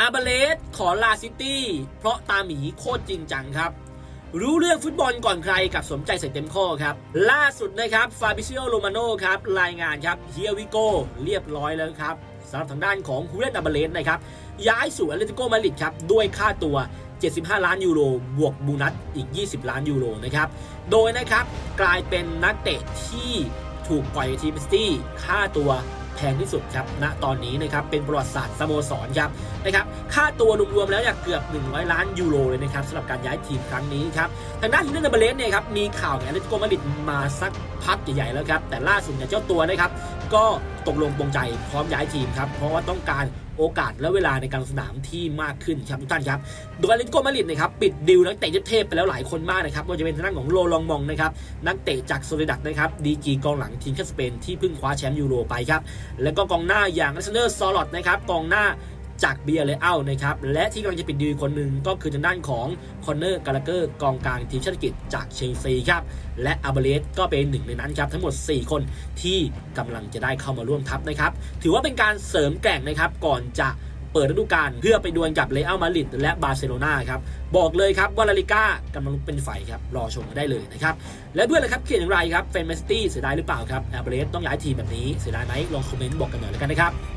อาเบเลสขอลาซิตี้ เพราะตาหมีโคตรจริงจังครับ รู้เรื่องฟุตบอลก่อนใครกับสมใจใส่เต็มข้อครับ ล่าสุดนะครับฟาบิซิโอโรมาโนครับรายงานครับเฮียวิโกเรียบร้อยแล้วครับสำหรับทางด้านของฮูเรนอาเบเลสนะครับย้ายสู่แอตเลติโกมาดริดครับด้วยค่าตัว 75 ล้านยูโรบวกบูนัสอีก 20 ล้านยูโรนะครับโดยนะครับกลายเป็นนักเตะที่ถูกปล่อยทีมซิตี้ค่าตัว แพงที่สุดครับณตอนนี้นะครับเป็นประวัติศาสตร์สโมสรครับนะครับค่าตัวรวมๆแล้วเนี่ยเกือบ 100 ล้านยูโรเลยนะครับสำหรับการย้ายทีมครั้งนี้ครับทางด้านฮินเนอร์เบเลสเนี่ยครับมีข่าวแอตเลติโกมาดริดมาสักพักใหญ่ๆแล้วครับแต่ล่าสุดเนี่ยเจ้าตัวนะครับก็ตกลงปรงใจพร้อมย้ายทีมครับเพราะว่าต้องการ โอกาสและเวลาในการสนามที่มากขึ้นครับทุกท่านครับ โดยเลติโกมาดริดนะครับปิดดิวนักเตะเทพไปแล้วหลายคนมากนะครับว่าจะเป็นทางด้านของโลลองมองนะครับนักเตะจากโซลิดักนะครับดีกีกองหลังทีมชาติสเปนที่เพิ่งคว้าแชมป์ยูโรไปครับแล้วก็กองหน้าอย่างอ l เซนเดอร์ซอลอตนะครับกองหน้า จากเบียร์เลอัลนะครับ และที่กำลังจะปิดดีลคนหนึ่งก็คือทางด้านของคอนเนอร์กาลาเกอร์กองกลางทีมชาติอังกฤษจากเชลซีครับ และอาบเลสก็เป็นหนึ่งในนั้นครับ ทั้งหมด 4 คนที่กำลังจะได้เข้ามาร่วมทัพนะครับ ถือว่าเป็นการเสริมแกร่งนะครับก่อนจะเปิดฤดูกาลเพื่อไปดวลกับเรอัลมาดริดและบาร์เซโลนาครับ บอกเลยครับว่าลาลิก้ากำลังเป็นไฟครับ รอชมกันได้เลยนะครับ และเพื่อนเลยครับเขียนอย่างไรครับแฟนแมนซิตี้เสียดายหรือเปล่าครับอาบเลสต้องย้ายทีมแบบนี้เสียดายไหมลองคอมเมนต์บอกกันหน่อยแล้วกันนะครับ